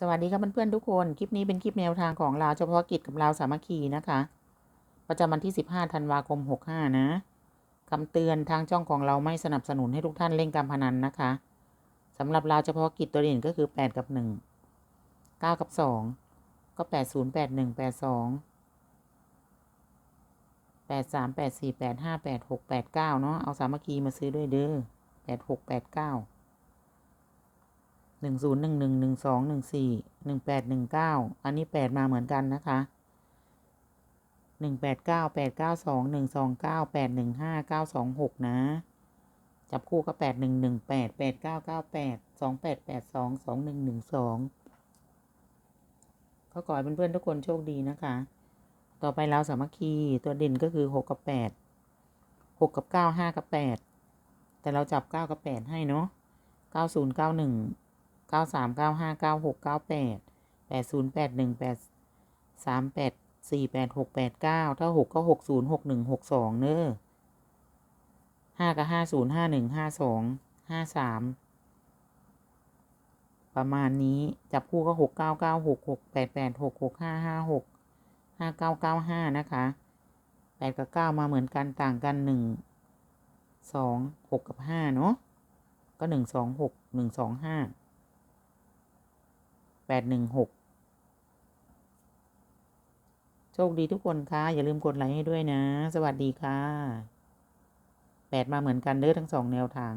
สวัสดีครับเพื่อนๆทุกคน คลิปนี้เป็นคลิปแนวทางของเราวเฉพาะกิจกับเราวสามัคคีนะคะ ประจำวันที่ 15 ธันวาคม 65 นะคำเตือนทางจ้องของเราไม่สนับสนุนให้ทุกท่านเล่นการพนันนะคะสำหรับเราวเฉพาะกิจตัวเด่นก็คือ 8 กับ 1 9 กับ 2 ก็ 8 0 8 1 8 2 8 3 8 4 8 5 8 6 8 9 เนาะเอาสามัคคีมาซื้อด้วยเด้อ8 6 8 9 หนึ่งศูนย์หนึ่งหนึ่งหนึ่งสองหนึ่งสี่หนึ่งแปดหนึ่งเก้าอันนี้แปดมาเหมือนกันนะคะหนึ่งแปดเก้าแปดเก้าสองหนึ่งสองเก้าแปดหนึ่งห้าเก้าสองหกนะ จับคู่ก็แปดหนึ่งหนึ่งแปดแปดเก้าเก้าแปดสองแปดแปดสองสองหนึ่งหนึ่งสองก็ขอให้เพื่อนๆทุกคนโชคดีนะคะ ต่อไปเราสามัคคีตัวเด่นก็คือหกกับแปดหกกับเก้าห้ากับแปดแต่เราจับเก้ากับแปดให้เนาะเก้าศูนย์เก้าหนึ่ง เก้าสามเก้าห้าเก้าหกเก้าแปดแปดศูนย์แปดหนึ่งแปดสามแปดสี่แปดหกแปดเก้าถ้าหกก็หกศูนย์หกหนึ่งหกสองเนอะห้าก็ห้าศูนย์ห้าหนึ่งห้าสองห้าสามประมาณนี้ จับคู่ก็หกเก้าเก้าหกหกแปดแปดหกหกห้าห้าหกห้าเก้าเก้าห้านะคะแปดกับเก้ามาเหมือนกันต่างกันหนึ่งสองหกกับห้าเนาะก็หนึ่งสองหกหนึ่งสองห้า แปดหนึ่งหกโชคดีทุกคนค่ะ อย่าลืมกดไลค์ให้ด้วยนะ สวัสดีค่ะแปดมาเหมือนกันเด้อทั้งสองแนวทาง